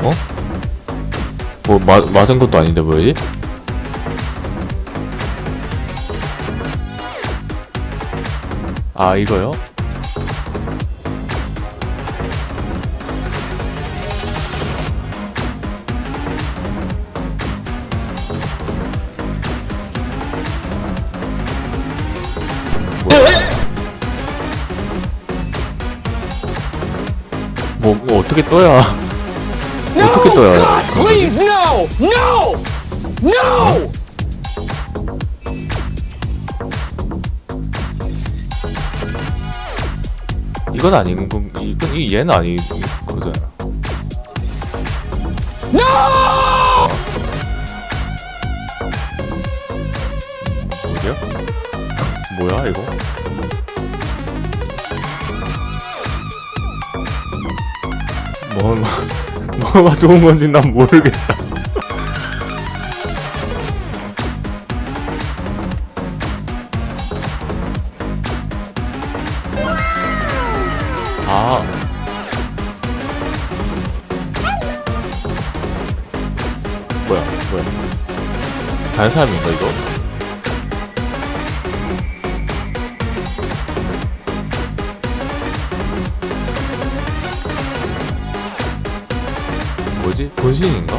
어? 뭐 마, 맞은 것도 아닌데 뭐지? 아 이거요? 뭐, 뭐 어떻게 떠야 떠야 그런 거지? Please, no! No! No! 이건 아닌 건 이건 이 얘는 아닌 거잖아. No! 뭐죠? 뭐야 이거? 뭐 뭐가 좋은 건지 난 모르겠다. 아. 뭐야, 뭐야. 다른 사람인가, 이거? 뭐지? 본신인가?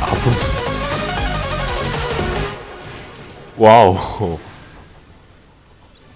아, 본신. 와우.